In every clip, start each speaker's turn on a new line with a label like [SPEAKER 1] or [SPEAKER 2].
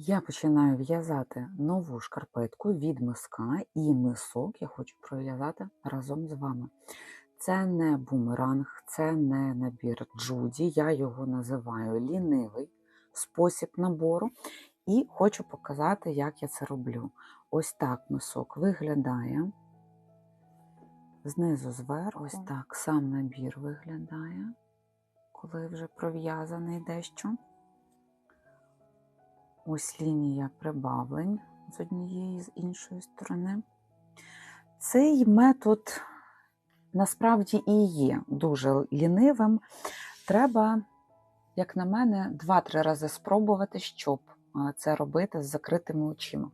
[SPEAKER 1] Я починаю в'язати нову шкарпетку від миска, і мисок я хочу пров'язати разом з вами. Це не бумеранг, це не набір Джуді, я його називаю лінивий спосіб набору. І хочу показати, як я це роблю. Ось так мисок виглядає. Знизу зверху, ось так сам набір виглядає, коли вже пров'язаний дещо. Ось лінія прибавлень з однієї з іншої сторони. Цей метод насправді і є дуже лінивим. Треба, як на мене, два-три рази спробувати, щоб це робити з закритими очима.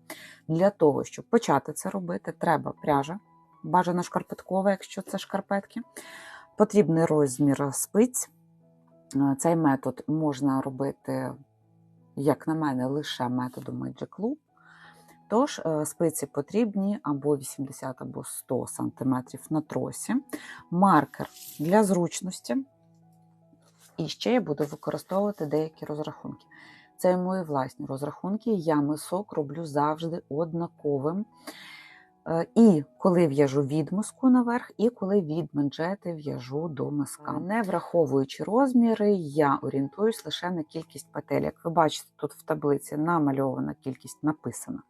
[SPEAKER 1] Для того, щоб почати це робити, треба пряжа, бажано шкарпеткова, якщо це шкарпетки. Потрібний розмір спиць. Цей метод можна робити як на мене, лише методом Magic Loop. Тож, спиці потрібні або 80, або 100 см на тросі, маркер для зручності. І ще я буду використовувати деякі розрахунки. Це мої власні розрахунки. Я мисок роблю завжди однаковим. І коли в'яжу від миску наверх, і коли від манжети в'яжу до миска. Не враховуючи розміри, я орієнтуюсь лише на кількість петель. Як ви бачите, тут в таблиці намальована кількість написана.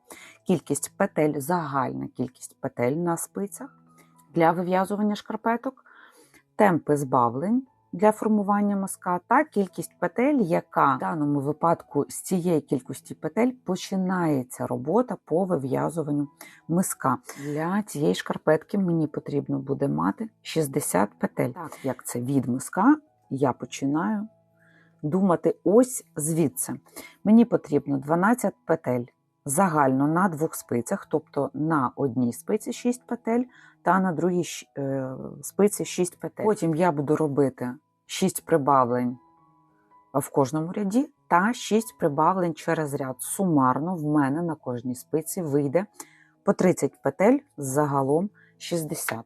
[SPEAKER 1] Кількість петель, загальна кількість петель на спицях для вив'язування шкарпеток, темпи збавлень для формування миска та кількість петель, яка в даному випадку з цієї кількості петель починається робота по вив'язуванню миска. Для цієї шкарпетки мені потрібно буде мати 60 петель. Так як це від миска, я починаю думати ось звідси. Мені потрібно 12 петель. Загально на двох спицях, тобто на одній спиці 6 петель, та на другій е, спиці 6 петель. Потім я буду робити 6 прибавлень в кожному ряді та 6 прибавлень через ряд. Сумарно в мене на кожній спиці вийде по 30 петель загалом 60.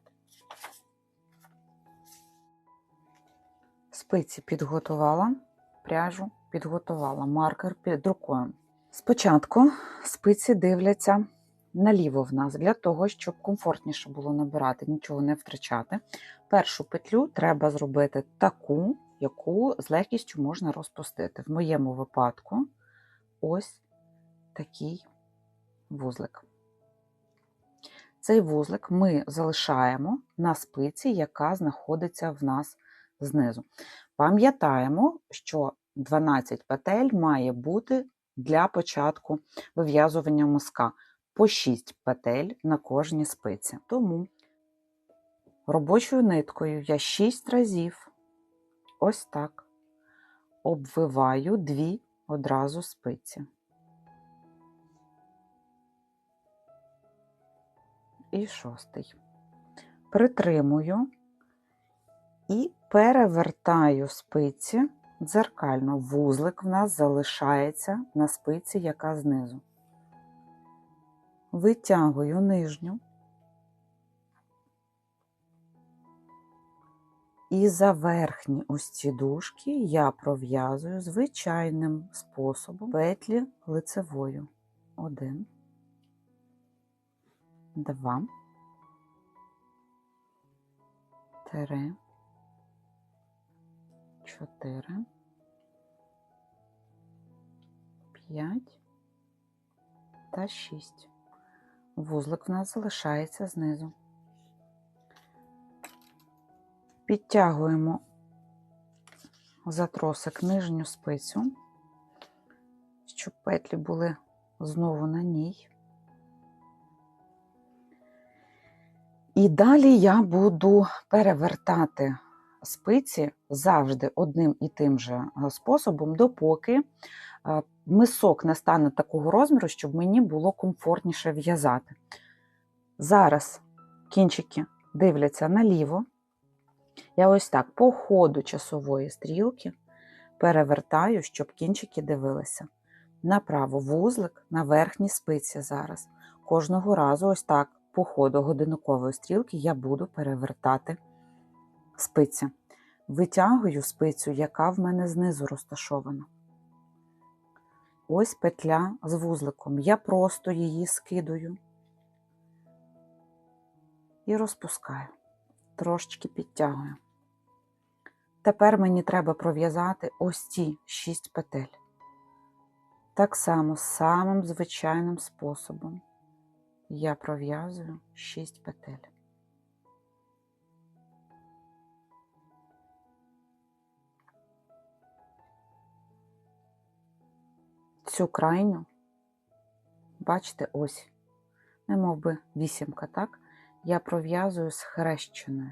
[SPEAKER 1] Спиці підготувала, пряжу підготувала, маркер під рукою. Спочатку спиці дивляться наліво в нас, для того, щоб комфортніше було набирати, нічого не втрачати. Першу петлю треба зробити таку, яку з легкістю можна розпустити. В моєму випадку ось такий вузлик. Цей вузлик ми залишаємо на спиці, яка знаходиться в нас знизу. Пам'ятаємо, що 12 петель має бути для початку вив'язування миска по 6 петель на кожній спиці. Тому робочою ниткою я 6 разів ось так обвиваю дві одразу спиці. І шостий. Притримую і перевертаю спиці дзеркально. Вузлик в нас залишається на спиці, яка знизу витягую нижню і за верхні ось ці дужки я пров'язую звичайним способом петлі лицевою. Один, два, три, чотири, п'ять. Та шість. Вузлик в нас залишається знизу. Підтягуємо за тросик нижню спицю, щоб петлі були знову на ній. І далі я буду перевертати спиці завжди одним і тим же способом, допоки мисок не стане такого розміру, щоб мені було комфортніше в'язати. Зараз кінчики дивляться наліво. Я ось так по ходу часової стрілки перевертаю, щоб кінчики дивилися. Направо вузлик на верхній спиці зараз. Кожного разу, ось так, по ходу годинникової стрілки, я буду перевертати спиці. Витягую спицю, яка в мене знизу розташована ось петля з вузликом. Я просто її скидую і розпускаю, трошечки підтягую. Тепер мені треба пров'язати ось ці 6 петель. Так само, самим звичайним способом я пров'язую 6 петель. Цю крайню, бачите, ось, не мов би вісімка, так? Я пров'язую з хрещеною.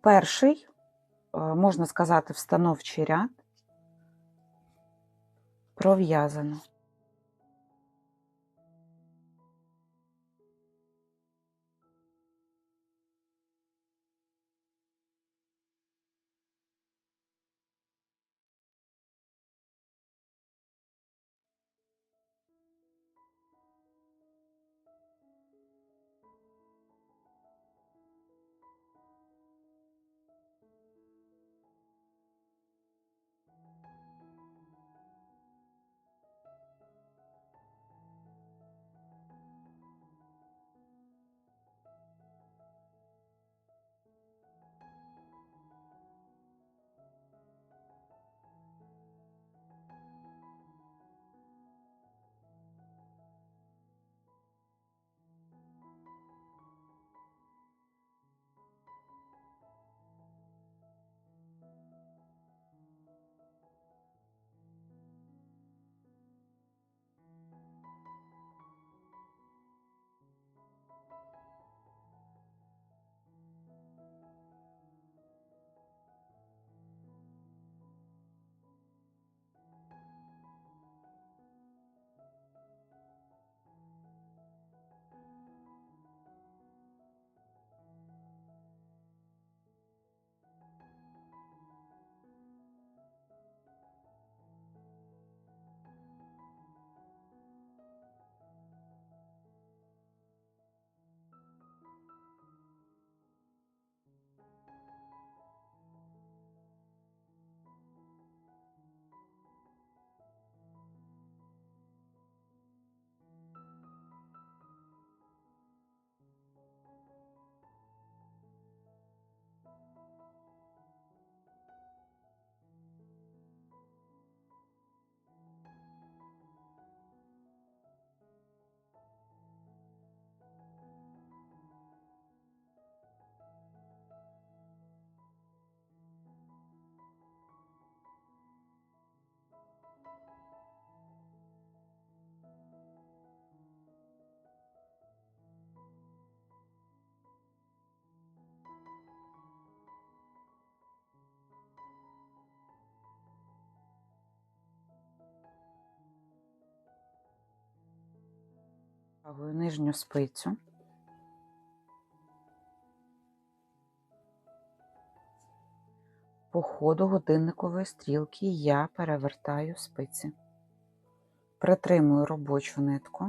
[SPEAKER 1] Перший, е, можна сказати, встановчий ряд пров'язано. Витягую нижню спицю. По ходу годинникової стрілки я перевертаю спиці. Притримую робочу нитку,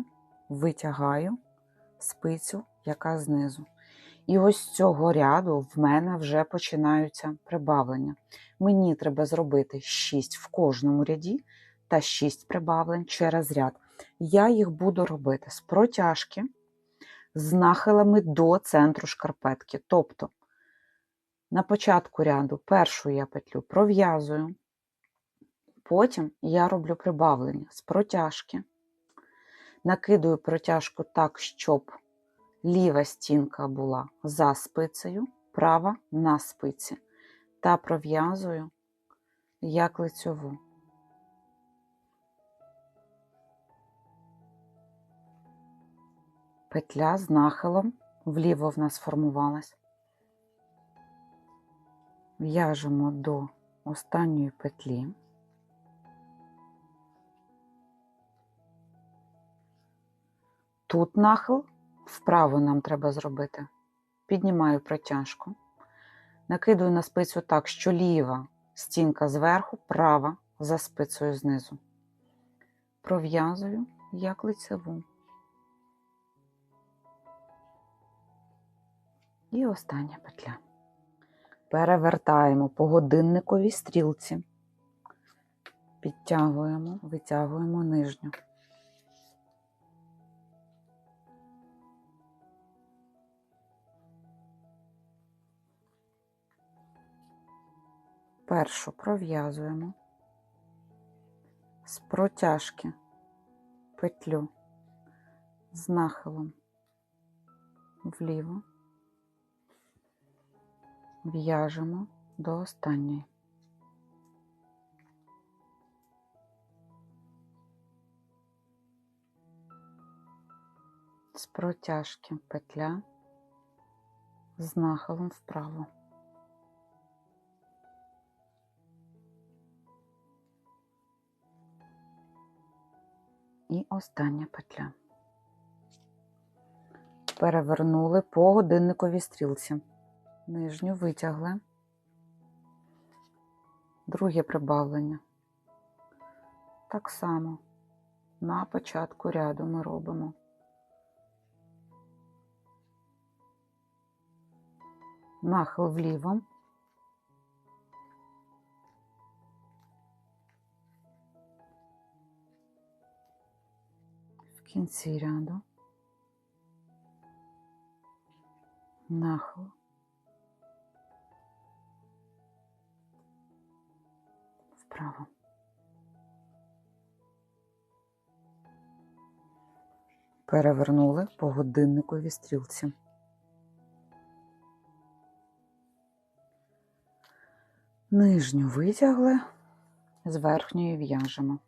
[SPEAKER 1] витягаю спицю, яка знизу. І ось з цього ряду в мене вже починаються прибавлення. Мені треба зробити 6 в кожному ряді та 6 прибавлень через ряд я їх буду робити з протяжки, з нахилами до центру шкарпетки. Тобто, на початку ряду першу я петлю пров'язую, потім я роблю прибавлення з протяжки, накидую протяжку так, щоб ліва стінка була за спицею, права на спиці, та пров'язую як лицьову. Петля з нахилом вліво в нас формувалась. В'яжемо до останньої петлі. Тут нахил вправо нам треба зробити. Піднімаю протяжку, накидую на спицю так, що ліва стінка зверху, права за спицею знизу. Пров'язую як лицеву. І остання петля. Перевертаємо по годинниковій стрілці Підтягуємо, витягуємо нижню. Першу пров'язуємо з протяжки петлю з нахилом вліво, в'яжемо до останньої. З протяжки петля з нахилом вправо. І остання петля. Перевернули по годинниковій стрілці. Нижню витягли. Друге прибавлення. Так само на початку ряду ми робимо. Нахил вліво. В кінці ряду. Нахил. Вправо. Перевернули по годинниковій стрілці. Нижню витягли, з верхньої в'яжемо.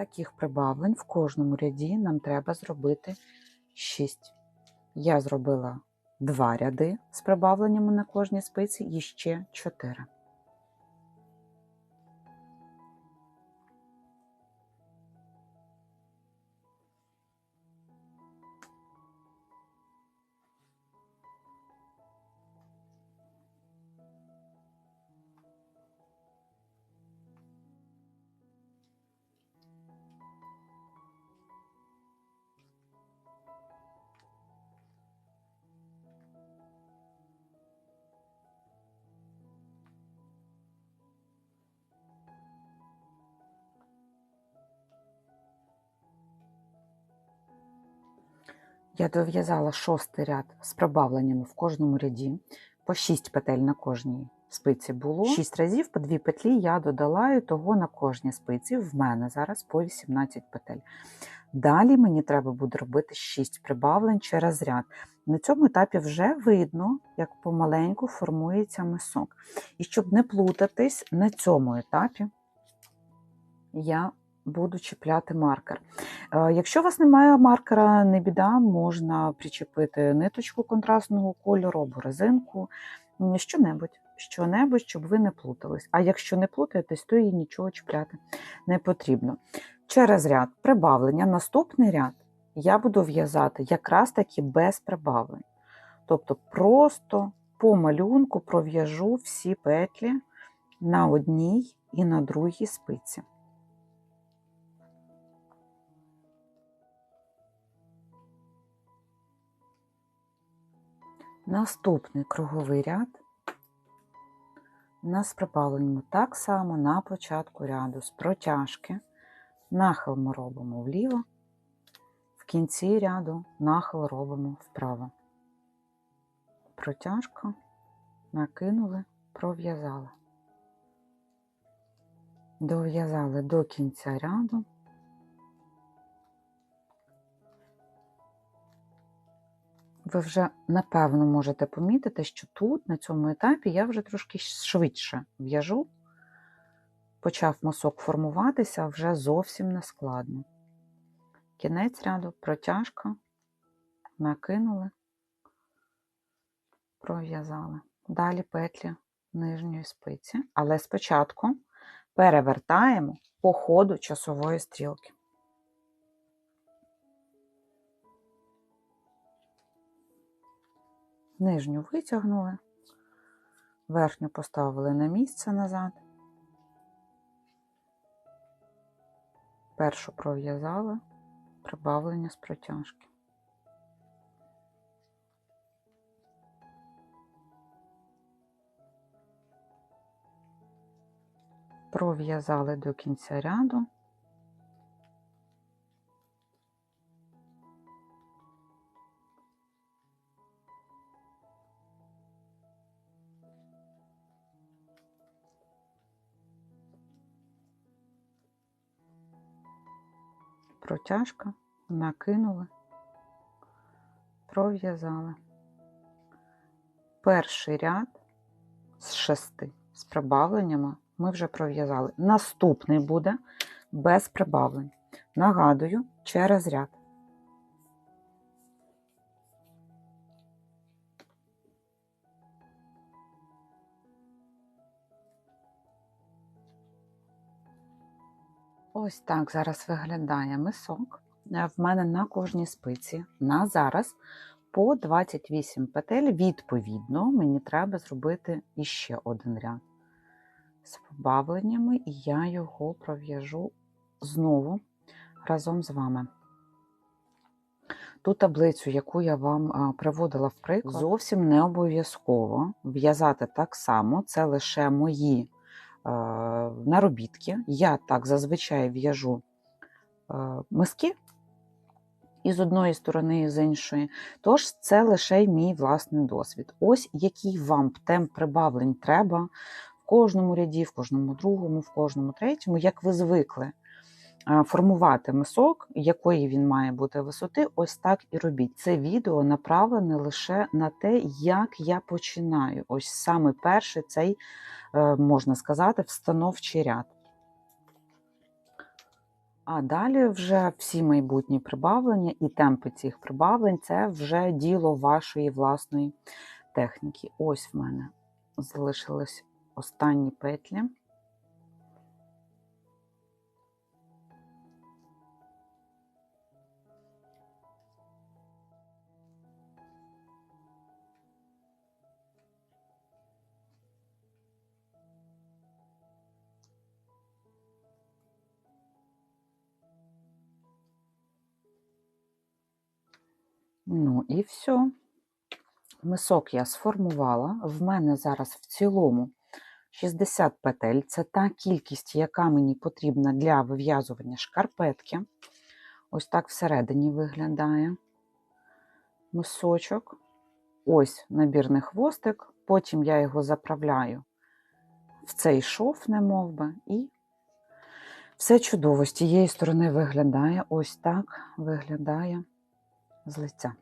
[SPEAKER 1] Таких прибавлень в кожному ряді нам треба зробити 6. Я зробила 2 ряди з прибавленнями на кожній спиці і ще 4. Я дов'язала шостий ряд з прибавленнями в кожному ряді. По 6 петель на кожній спиці було. 6 разів по 2 петлі я додала і того на кожній спиці. В мене зараз по 18 петель. Далі мені треба буде робити 6 прибавлень через ряд. На цьому етапі вже видно, як помаленьку формується мисок. І щоб не плутатись, на цьому етапі я буду чіпляти маркер. Е, Якщо у вас немає маркера, не біда, можна причепити ниточку контрастного кольору або резинку, що-небудь, щоб ви не плутались. А якщо не плутаєтесь, то і нічого чіпляти не потрібно. Через ряд прибавлення, наступний ряд я буду в'язати якраз таки без прибавлень. Тобто просто по малюнку пров'яжу всі петлі на одній і на другій спиці. Наступний круговий ряд у нас прибавлено так само на початку ряду з протяжки. Нахил ми робимо вліво, в кінці ряду нахил робимо вправо. Протяжка, накинули, пров'язали. Дов'язали до кінця ряду. Ви вже напевно можете помітити, що тут, на цьому етапі, я вже трошки швидше в'яжу. Почав мосок формуватися вже зовсім не складно. Кінець ряду, протяжка, накинули, пров'язали. Далі петлі нижньої спиці. Але спочатку перевертаємо по ходу часової стрілки. Нижню витягнули, верхню поставили на місце назад, першу пров'язали, прибавлення з протяжки. Пров'язали до кінця ряду. Протяжка, накинули, пров'язали. Перший ряд з шести з прибавленнями ми вже пров'язали. Наступний буде без прибавлень. Нагадую, через ряд. Ось так зараз виглядає мисок. Е, В мене на кожній спиці на зараз по 28 петель. Відповідно, мені треба зробити іще один ряд з побавленнями, і я його пров'яжу знову разом з вами. Ту таблицю, яку я вам приводила в приклад, зовсім не обов'язково в'язати так само, це лише мої е, наробітки. Я так зазвичай в'яжу миски і з одної сторони, і з іншої. Тож це лише мій власний досвід. Ось який вам темп прибавлень треба в кожному ряді, в кожному другому, в кожному третьому, як ви звикли формувати мисок, якої він має бути висоти, ось так і робіть. Це відео направлене лише на те, як я починаю. Ось саме перший цей, е, можна сказати, встановчий ряд. А далі вже всі майбутні прибавлення і темпи цих прибавлень це вже діло вашої власної техніки. Ось в мене залишились останні петлі. Ну і все. Мисок я сформувала. В мене зараз в цілому 60 петель. Це та кількість, яка мені потрібна для вив'язування шкарпетки. Ось так всередині виглядає мисочок. Ось набірний хвостик. Потім я його заправляю в цей шов, не мов би, і все чудово. З тієї сторони виглядає ось так виглядає з лиця.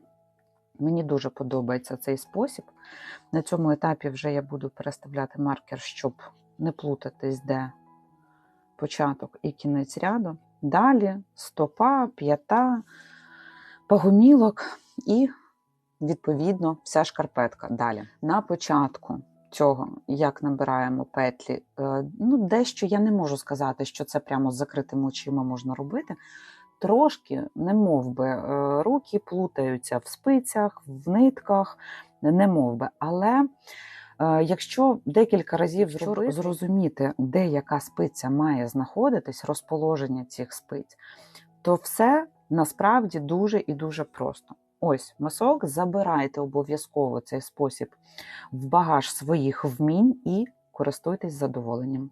[SPEAKER 1] Мені дуже подобається цей спосіб. На цьому етапі вже я буду переставляти маркер, щоб не плутатись, де початок і кінець ряду. Далі стопа, п'ята, пагомілок і, відповідно, вся шкарпетка. Далі. На початку цього, як набираємо петлі, е, ну, дещо я не можу сказати, що це прямо з закритими очима можна робити трошки, не мов би, е, руки плутаються в спицях, в нитках, не мов би. Але е, якщо декілька разів зробити, зрозуміти, де яка спиця має знаходитись, розположення цих спиць, то все насправді дуже і дуже просто. Ось мисок, забирайте обов'язково цей спосіб в багаж своїх вмінь і користуйтесь задоволенням.